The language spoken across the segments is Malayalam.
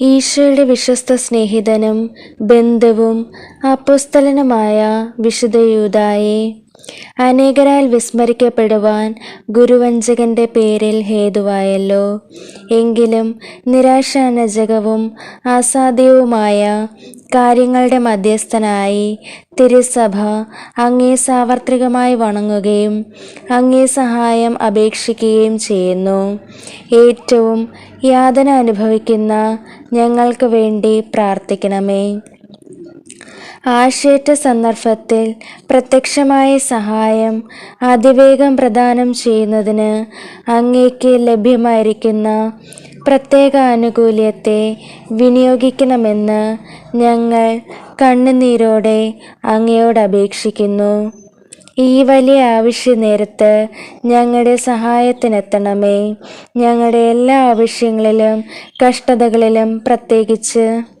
ഈശോയുടെ വിശ്വസ്ത സ്നേഹിതനും ബന്ധുവും അപ്പുസ്തലനുമായ വിശുദ്ധ യൂദായെ. അനേകരാൽ വിസ്മരിക്കപ്പെടുവാൻ ഗുരുവഞ്ചകന്റെ പേരിൽ ഹേതുവായല്ലോ. എങ്കിലും നിരാശാനജകവും അസാധ്യവുമായ കാര്യങ്ങളുടെ മധ്യസ്ഥനായി തിരുസഭ അങ്ങേ സാർവത്രികമായി വണങ്ങുകയും അങ്ങേ സഹായം അപേക്ഷിക്കുകയും ചെയ്യുന്നു. ഏറ്റവും യാതന അനുഭവിക്കുന്ന ഞങ്ങൾക്ക് വേണ്ടി പ്രാർത്ഥിക്കണമേ. ആശേറ്റ സന്ദർഭത്തിൽ പ്രത്യക്ഷമായ സഹായം അതിവേഗം പ്രദാനം ചെയ്യുന്നതിന് അങ്ങേക്ക് ലഭ്യമായിരിക്കുന്ന പ്രത്യേക ആനുകൂല്യത്തെ വിനിയോഗിക്കണമെന്ന് ഞങ്ങൾ കണ്ണുനീരോടെ അങ്ങയോട് അപേക്ഷിക്കുന്നു. ഈ വലിയ ആവശ്യ നേരത്ത് ഞങ്ങളുടെ സഹായത്തിനെത്തണമേ. ഞങ്ങളുടെ എല്ലാ ആവശ്യങ്ങളിലും കഷ്ടതകളിലും പ്രത്യേകിച്ച്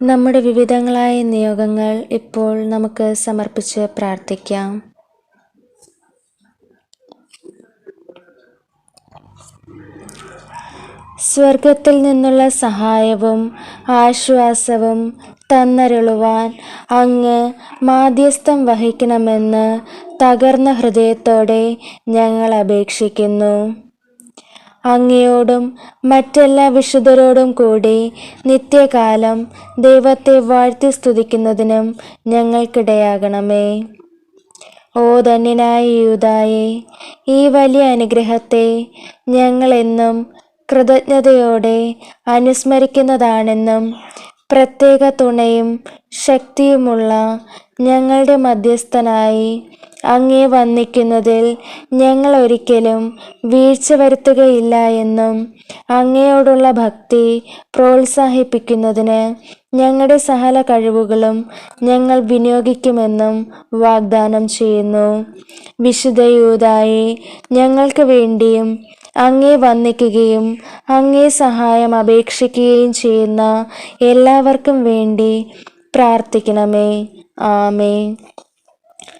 നമ്മുടെ വിവിധങ്ങളായ നിയോഗങ്ങൾ ഇപ്പോൾ നമുക്ക് സമർപ്പിച്ച് പ്രാർത്ഥിക്കാം. സ്വർഗത്തിൽ നിന്നുള്ള സഹായവും ആശ്വാസവും തന്നരുളുവാൻ അങ്ങ് മാധ്യസ്ഥം വഹിക്കണമെന്ന് തകർന്ന ഹൃദയത്തോടെ ഞങ്ങൾ അപേക്ഷിക്കുന്നു. അങ്ങയോടും മറ്റെല്ലാ വിശുദ്ധരോടും കൂടി നിത്യകാലം ദൈവത്തെ വാഴ്ത്തി സ്തുതിക്കുന്നതിനും ഞങ്ങൾക്കിടയാകണമേ. ഓ ധന്യനായ യൂതായെ ഈ വലിയ അനുഗ്രഹത്തെ ഞങ്ങളെന്നും കൃതജ്ഞതയോടെ അനുസ്മരിക്കുന്നതാണെന്നും പ്രത്യേക തുണയും ശക്തിയുമുള്ള ഞങ്ങളുടെ മധ്യസ്ഥനായി അങ്ങേ വന്ദിക്കുന്നതിൽ ഞങ്ങൾ ഒരിക്കലും വീഴ്ച വരുത്തുകയില്ല എന്നും അങ്ങയോടുള്ള ഭക്തി പ്രോത്സാഹിപ്പിക്കുന്നതിന് ഞങ്ങളുടെ സകല കഴിവുകളും ഞങ്ങൾ വിനിയോഗിക്കുമെന്നും വാഗ്ദാനം ചെയ്യുന്നു. വിശുദ്ധ യൂതായി ഞങ്ങൾക്ക് വേണ്ടിയും അങ്ങേ വന്ദിക്കുകയും അങ്ങേ സഹായം അപേക്ഷിക്കുകയും ചെയ്യുന്ന എല്ലാവർക്കും വേണ്ടി പ്രാർത്ഥിക്കണമേ. ആമേ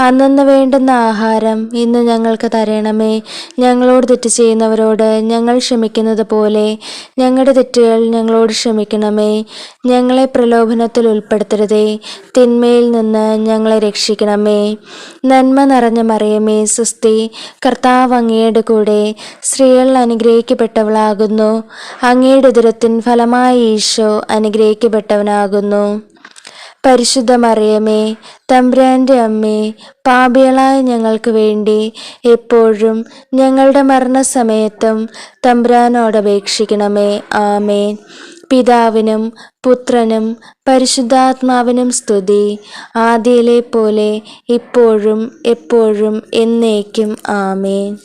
അന്നന്ന് വേണ്ടുന്ന ആഹാരം ഇന്ന് ഞങ്ങൾക്ക് തരണമേ. ഞങ്ങളോട് തെറ്റ് ചെയ്യുന്നവരോട് ഞങ്ങൾ ക്ഷമിക്കുന്നത് പോലെ ഞങ്ങളുടെ തെറ്റുകൾ ഞങ്ങളോട് ക്ഷമിക്കണമേ. ഞങ്ങളെ പ്രലോഭനത്തിൽ ഉൾപ്പെടുത്തരുതേ. തിന്മയിൽ നിന്ന് ഞങ്ങളെ രക്ഷിക്കണമേ. നന്മ നിറഞ്ഞ മറിയമേ സുസ്തി കർത്താവ് അങ്ങയുടെ കൂടെ സ്ത്രീകൾ അനുഗ്രഹിക്കപ്പെട്ടവളാകുന്നു. അങ്ങയുടെ ദുരത്തിൻ ഫലമായി ഈശോ അനുഗ്രഹിക്കപ്പെട്ടവനാകുന്നു. പരിശുദ്ധ മറിയമേ തമ്പ്രാന്റെ അമ്മേ പാപികളായ ഞങ്ങൾക്ക് വേണ്ടി എപ്പോഴും ഞങ്ങളുടെ മരണസമയത്തും തമ്പ്രാനോട് അപേക്ഷിക്കണമേ. ആമേൻ. പിതാവിനും പുത്രനും പരിശുദ്ധാത്മാവിനും സ്തുതി. ആദ്യയിലെ പോലെ ഇപ്പോഴും എപ്പോഴും എന്നേക്കും. ആമേൻ.